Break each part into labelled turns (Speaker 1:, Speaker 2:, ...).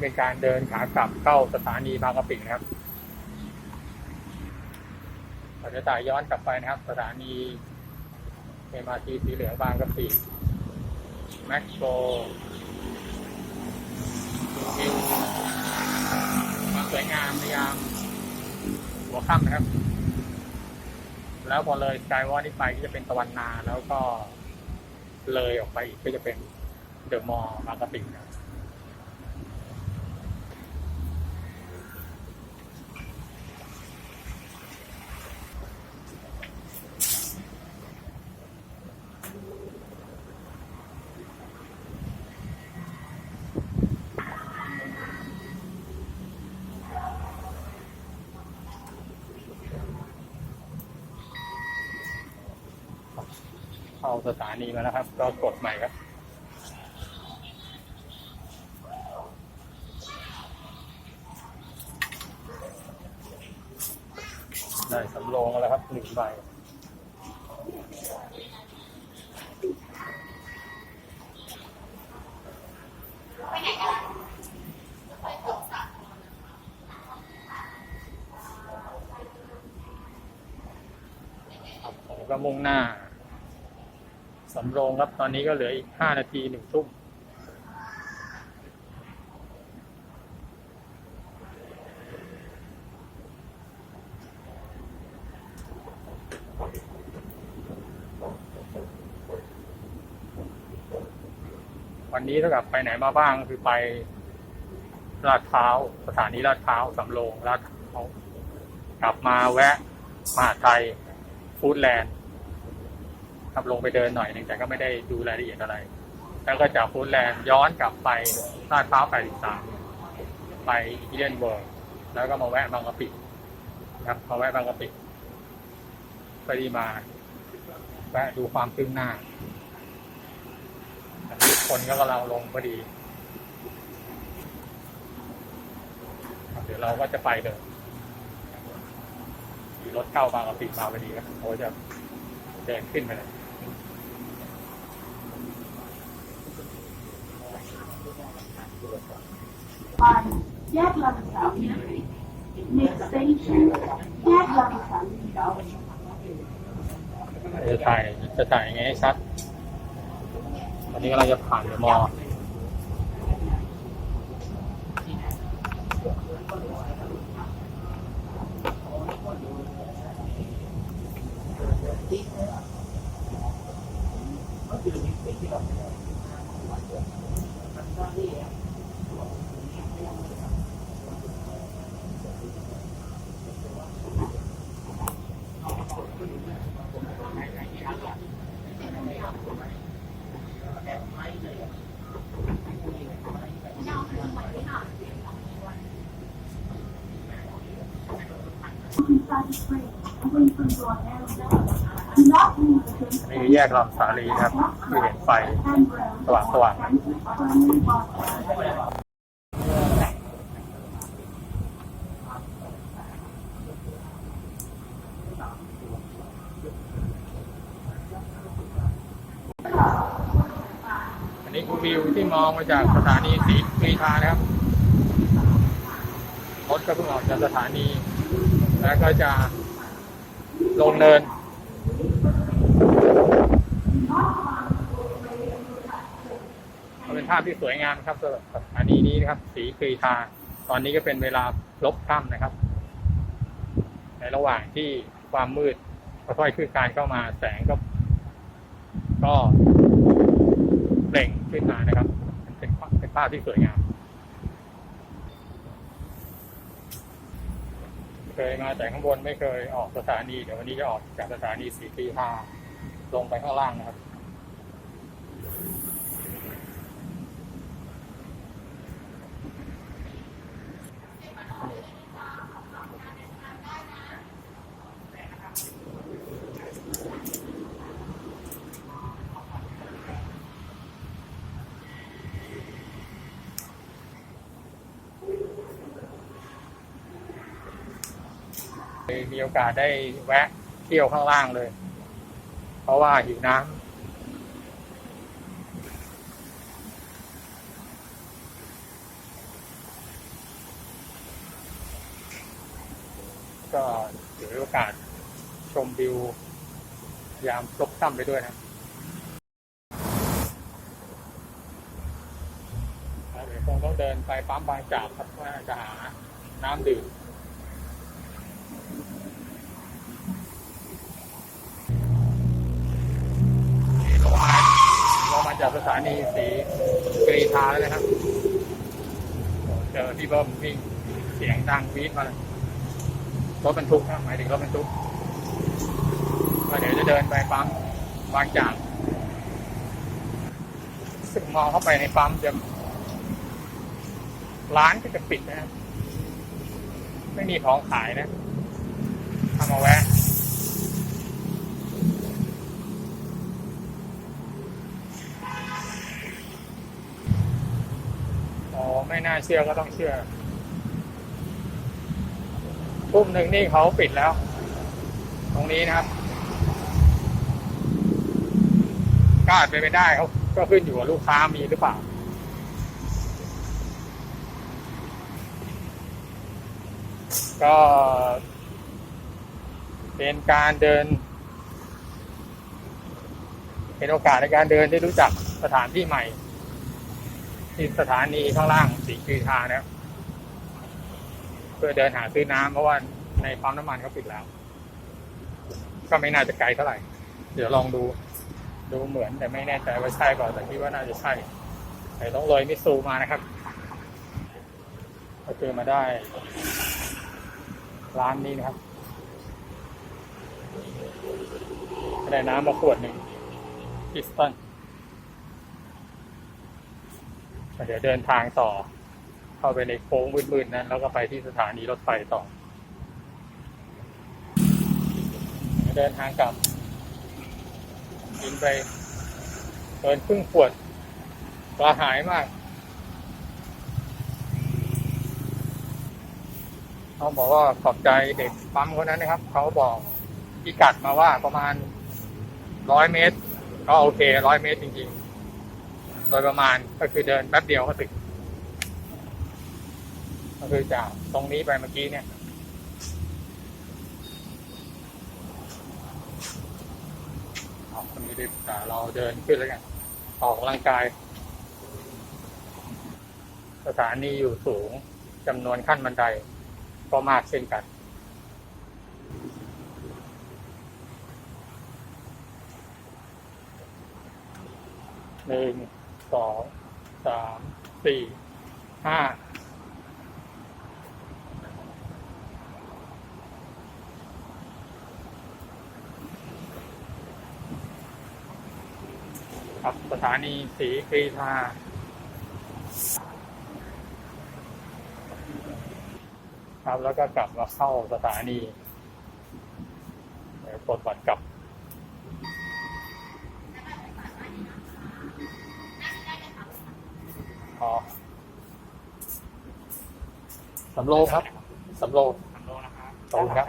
Speaker 1: เป็นการเดินขากลับเข้าสถานีบางกะปินะครับเราจะต่ายย้อนกลับไปนะครับ สถานีเอ็มอาร์ทีสีเหลืองบางกะปิแม็กโซวิวความสวยงามในยามหัวค่ำนะครับ แล้วพอเลยสกายวอล์นี้ไปก็จะเป็นตะวันนาแล้วก็เลยออกไปอีกก็จะเป็นเดอะมอลล์บางกะปินะ เข้าสถานีมาแล้วครับ ก็กดใหม่ครับได้สำโรงแล้วครับหนึ่งใบครับผมก็มุ่งหน้า สำโรงครับตอนนี้ก็เหลืออีกห้านาทีหนึ่งทุ่มวันนี้เท่ากับไปไหนมาบ้างคือไปลาดพร้าวสถานีลาดพร้าวสำโรงลาดพร้าวกลับมาแวะมหาไทยฟู้ดแลนด์ ขับลงไปเดินหน่อยหนึ่งแต่ก็ไม่ได้ดูรายละเอียดอะไร แล้วก็จากฟูดแลนด์ย้อนกลับไปลาดพร้าว83ไปอีเดนเวิร์แล้วก็มาแวะบางกะปิครับมาแวะบางกะปิพอดีมาแวะดูความคืบหน้าอันนี้คนก็กำลังลงพอดีเดี๋ยวเราก็จะไปเลยมีรถเข้าบางกะปิมาพอดีครับเขาจะเดินขึ้นไปเลย
Speaker 2: on แยกลำสาลี next station แยกลำสาลี
Speaker 1: จะถ่ายจะถ่ายยังไงให้ชัดตอนนี้กำลังจะผ่านเดอะมอลล์ นี่แยกลำสาลีครับที่เห็นไฟสว่างสว่างอันนี้คือวิว ที่มองมาจากสถานีสีกรีธานะครับรถก็เพิ่งออกจากสถานี แล้วก็จะลงเนินเป็นภาพที่สวยงามครับสำหรับสถานีนี้นะครับ สีกรีธาตอนนี้ก็เป็นเวลาลบค่ำนะครับ ในระหว่างที่ความมืดค่อยๆคืบคลานเข้ามาแสงก็ ก็เปล่งาพที่สวยงาม เคยมาแต่ข้างบนไม่เคยออกสถานี เดี๋ยววันนี้จะออกจากสถานีสีกรีธาลงไปข้างล่างนะครับ มีโอกาสได้แวะเที่ยวข้างล่างเลย เพราะว่าหิวน้ำก็ถือโอกาสชมวิว ยามตกต่ำไปด้วยนะเดี๋ยวคงต้องเดินไปปั๊มบางจากครับเพื่อจะหาน้ำดื่ม เรามาจากสถานีสีกรีธาแล้วนะครับ เจอพี่เบิ้มวิ่งเสียงดังวีดมาเลยรถบรรทุกนะหมายถึงรถบรรทุกก็เดี๋ยวจะเดินไปปั๊มบางจากสึกมองเข้าไปในปั๊มจะร้านก็จะปิดนะครับ ไม่มีของขายนะทำมาแวะ เชื่อก็ต้องเชื่อทุ่มหนึ่งนี่เขาปิดแล้ว ตรงนี้นะครับก็อาจเป็นไปได้เขาก็ขึ้นอยู่กับลูกค้ามีหรือเปล่าก็เป็นการเดิน เป็นโอกาสในการเดินได้รู้จักสถานที่ใหม่ ที่สถานีข้างล่างสีกีทานะครับเพื่อเดินหาซื้อน้ำเพราะว่าในปั๊มน้ำมันเขาปิดแล้ว ก็ไม่น่าจะไกลเท่าไหร่ เดี๋ยวลองดู ดูเหมือนแต่ไม่แน่ใจว่าใช่เปล่าแต่คิดว่าน่าจะใช่แต่ต้องเลยมิซูมานะครับก็คือมาได้ ร้านนี้นะครับได้น้ำมาขวดหนึ่งพิสตัน เดี๋ยวเดินทางต่อ เข้าไปในโค้งมืดๆนั้น แล้วก็ไปที่สถานีรถไฟต่อ เดินทางกลับกินไปเกินครึ่งขวดกระหายมากเขาบอกว่าขอบใจเด็กปั๊มคนนั้นนะครับ เขาบอกพิกัดมาว่าประมาณร้อยเมตร ก็โอเคร้อยเมตรจริงๆ โดยประมาณก็คือเดินแป๊บเดียวก็ถึงก็คือจากตรงนี้ไปเมื่อกี้เนี่ยเอาคนนี้ดิแต่เราเดินขึ้นแล้วกันออกกำลังกาย สถานีอยู่สูงจำนวนขั้นบันไดก็มากเช่นกันหนึ่ง สองสามสี่ห้าครับสถานีสีกรีธาครับแล้วก็กลับมาเข้าสถานีเดี๋ยวกดบัตรกลับ อ๋อสำโรงครับสำโรง
Speaker 3: สำโรงนะครับ
Speaker 1: ขอบคุณครับ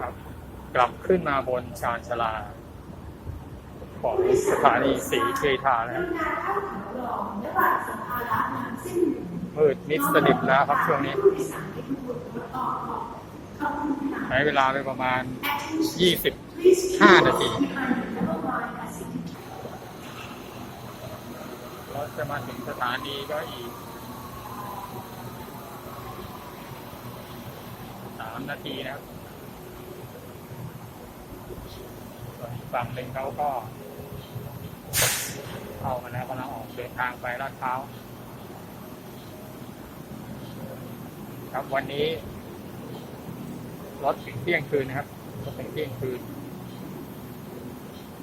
Speaker 1: ครับกลับขึ้นมาบนชานชาลา ของสถานีสีเกทานะครับมืดมิดสนิทแล้วครับช่วงนี้ใช้เวลาไปประมาณ 25 นาที เราจะมาถึงสถานีก็อีก 3 นาทีนะครับส่วนอีกฝั่งหนึ่งเขาก็ เข้ามาแล้วกำลังออกเดินทางไปลาดพร้าวครับวันนี้รถถึงเที่ยงคืนนะครับรถถึงเที่ยงคืน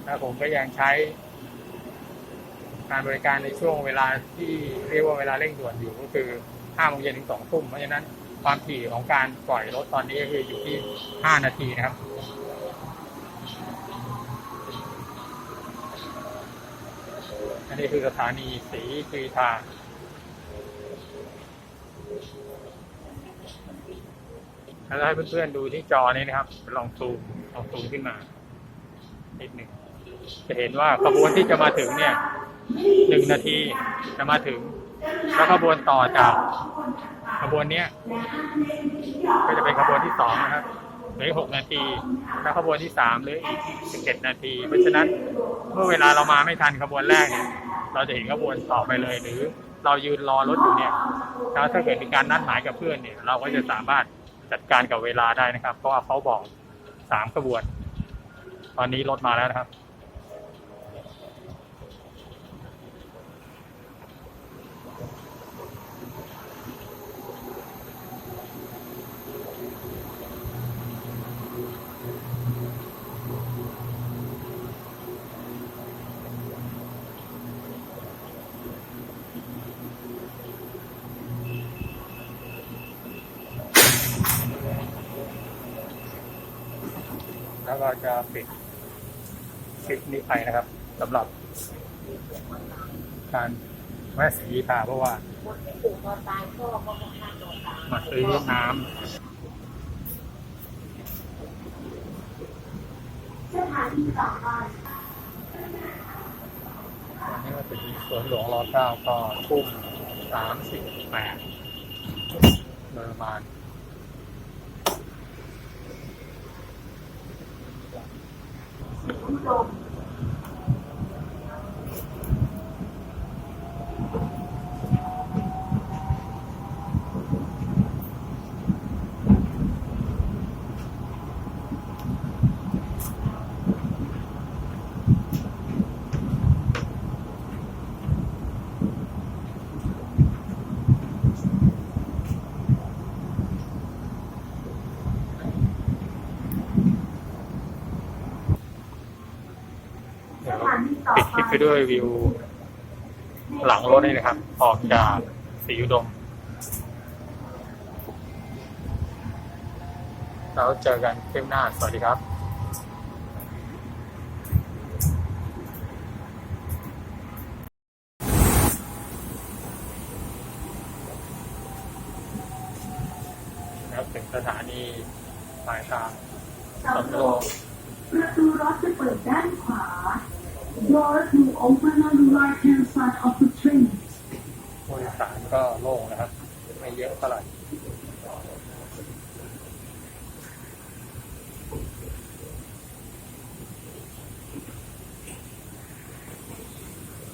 Speaker 1: แล้วผมก็ยังใช้การบริการในช่วงเวลาที่เรียกว่าเวลาเร่งด่วนอยู่ก็คือ5โมงเย็นถึง2ทุ่มเพราะฉะนั้นความถี่ของการปล่อยรถตอนนี้ก็คืออยู่ที่ 5 นาทีนะครับ นนี้คือสถานีสีกรีธาแล้วให้เพื่อนๆดูที่จอนี้นะครับ ลองซูมลองซูมขึ้นมานิดหนึ่งจะเห็นว่าขบวนที่จะมาถึงเนี่ยหนึ่งนาทีจะมาถึง แล้วขบวนต่อจากขบวนเนี้ยก็จะเป็นขบวนที่สองนะครับเหลืออกหกนาทีแล้วขบวนที่สามเหลืออีกสิบเอ็ดนาที เพราะฉะนั้นเมื่อเวลาเรามาไม่ทันขบวนแรกเนี่ย เราจะเห็นขบวนต่อไปเลย หรือเรายืนรอรถอยู่เนี่ยถ้าเกิดมีการนัดหมายกับเพื่อนเนี่ย เราก็จะสามารถจัดการกับเวลาได้นะครับ เพราะว่าเขาบอกสามขบวน ตอนนี้รถมาแล้วนะครับ แล้วก็จะปิดคลิปนี้ไปนะครับสำหรับการแวะสีพาเพราะว่า
Speaker 3: มาฆ่าตัวย
Speaker 1: มาซื้อน้
Speaker 2: สถานีต่อไป
Speaker 1: วันนี้มาถึงสวนหลวงรอเก้าก็ทุ่มสามสิบแปดโดยประมาณ
Speaker 2: อุดม
Speaker 1: เดี๋ยว
Speaker 2: สถานีต่อ
Speaker 1: ปิด
Speaker 2: ไป
Speaker 1: ด้วยวิว หลังรถนี่นะครับ ออกจากสีอุดม แล้วเจอกันคลิปหน้า สวัสดีครับ แล้วถึงสถานีปลายทาง
Speaker 2: สำโรงประตูรถจะเปิดด้านขวา Doors will open on the right hand side of the train
Speaker 1: ผู้โดยสารก็โล่งนะครับ ไม่เยอะเท่าไหร่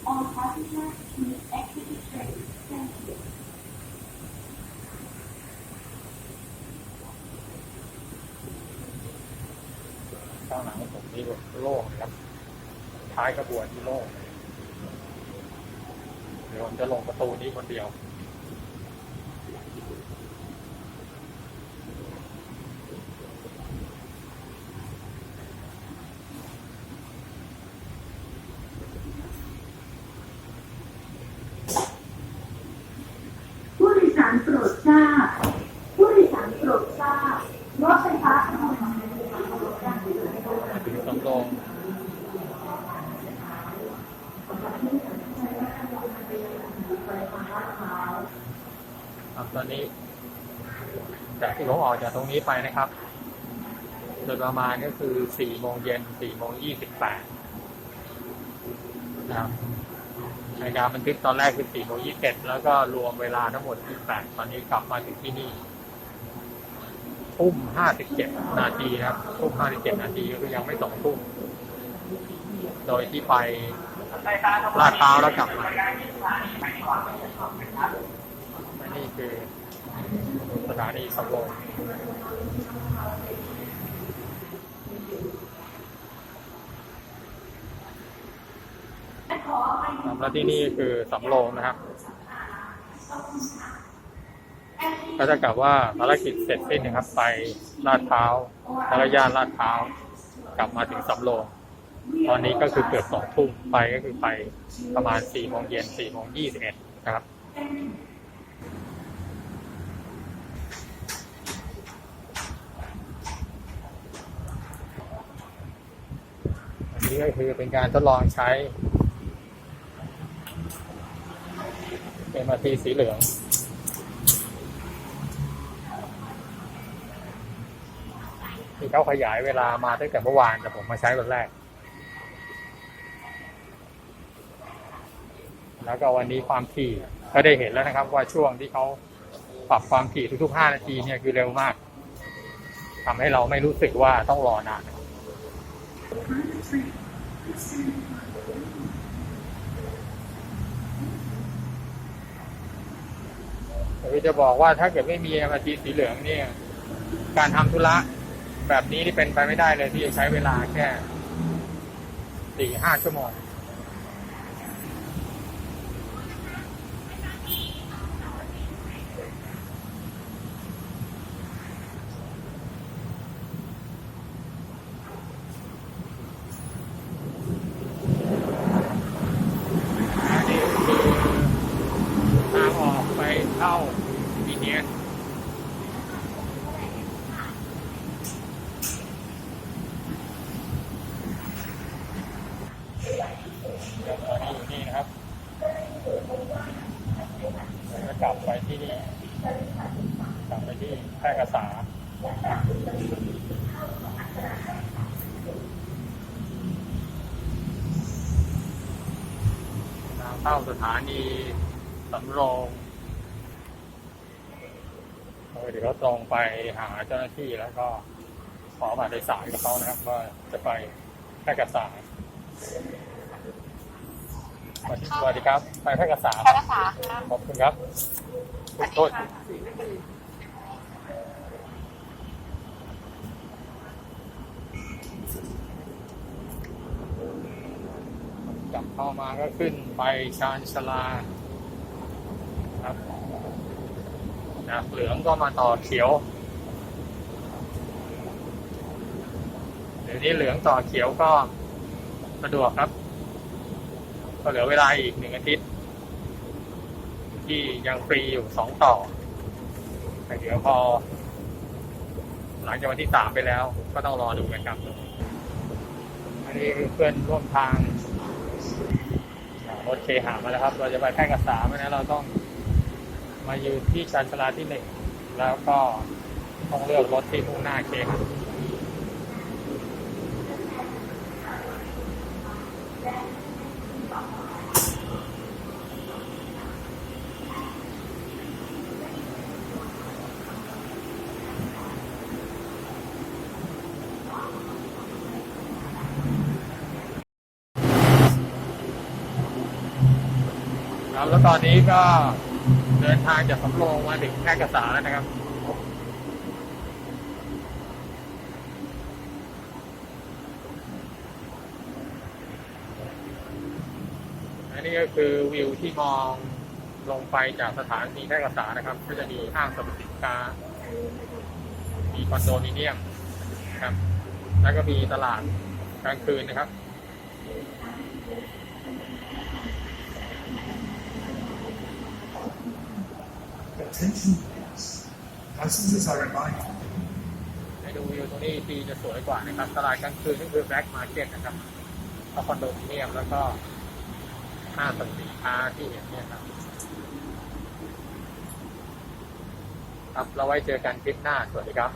Speaker 2: All passengers please exit the train Thank you
Speaker 1: ข้างหลังผมนี่โล่งครับ ท้ายกระบวนที่โล่งเดี๋ยวผมจะลงประตูนี้คนเดียว
Speaker 2: ผู้โดยสารโปรดทราบ ผู้ โดยสารโปรดทราบรถไฟฟ้าขบวนนี้
Speaker 1: ถึงสำโรงครับตอนนี้จากที่ผมออกจากตรงนี้ไปนะครับ โดยประมาณก็คือสี่โมงเย็นสี่โมงยี่สิบแปดนะครับในการบันทึกตอนแรกคือสี่โมงยี่สิบแล้วก็รวมเวลาทั้งหมดยี่แปดตอนนี้กลับมาถึงที่นี่ ทุ่มห้าสิบเจ็ดนาทีครับทุ่มห้าสิบเจ็ดนาทีก็คือยังไม่สองทุ่มโดยที่ไปลาดพร้าวแล้วกลับมาและนี่คือสถานีสำโรงแล้วที่นี่คือสำโรงนะครับ ก็จะกลับว่าภารกิจเสร็จสิ้นนะครับ ไปลาดพร้าแล้วก็ย่านลาดพร้ากลับมาถึงสำโรงตอนนี้ก็คือเกือบสองทุ่มไปก็คือไปประมาณสี่โมงเย็นสี่โมงยี่สิบเอ็ดนะครับอันนี้ก็คือเป็นการทดลองใช้ เป็นาทีสีเหลือง ที่เขาขยายเวลามาตั้งแต่เมื่อวานแต่ผมมาใช้วันแรก แล้วก็วันนี้ความถี่ก็ได้เห็นแล้วนะครับ ว่าช่วงที่เขาปรับความถี่ทุกๆ 5 นาทีเนี่ยคือเร็วมากทำให้เราไม่รู้สึกว่าต้องรอนานคือจะบอกว่าถ้าเกิดไม่มี MRT สีเหลืองเนี่ย การทำธุระ แบบนี้ที่เป็นไปไม่ได้เลยที่จะใช้เวลาแค่สี่ห้าชั่วโมง อันนี้คือทางออกไปเข้า BTS เดี๋ยวตอนนี้อยู่นี่นะครับแล้วก็กลับไปที่นี่ กลับไปที่แพร่กษา ทางเข้า สถานีสำโรงเออเดี๋ยวก็ตรงไปหาเจ้าหน้าที่แล้วก็ขอบัตรโดยสารกับเขานะครับ ว่าจะไปแพร่กษาสวัสดีสวัสดีครับ ไปแพร่กษา
Speaker 3: แพทยศาสตร์ค่ะ
Speaker 1: ขอบคุณครับโทษ กลับเข้ามาก็ขึ้นไปชานชลาครับจากเหลืองก็มาต่อเขียว เดี๋ยวนี้เหลืองต่อเขียวก็สะดวกครับ ก็เหลือเวลาอีกหนึ่งอาทิตย์ ที่ยังฟรีอยู่สองต่อ แต่เดี๋ยวพอ หลังจากวันที่สามไปแล้ว ก็ต้องรอดูกันครับ อันนี้คือเพื่อนร่วมทาง รถเคหามาแล้วครับ เราจะไปแพร่กษาเพราะฉะนั้นเราต้องมายืนที่ชานชาลาที่หนึ่งแล้วก็ต้องเลือกรถที่มุ่งหน้าเคหะ ครับ แล้วตอนนี้ก็เดินทางจากสำโรงมาถึงแพร่กษาแล้วนะครับอันนี้ก็คือวิวที่มองลงไปจากสถานีแพร่กษานะครับ ก็จะมีห้างสรรพสินค้า มีคอนโดมิเนียมครับ แล้วก็มีตลาดกลางคืนนะครับ
Speaker 4: Attention please. Passengers are reminded
Speaker 1: ให้ดูวิวตรงนี้ทีจะสวยกว่านะครับตลาดกลางคืนก็คือแบล็กมาร์เก็ตนะครับแล้วคอนโดมิเนียมแล้วก็ห้างสรรพสินค้าที่เห็นเนี่ยครับ ครับเราไว้เจอกันคลิปหน้า สวัสดีครับ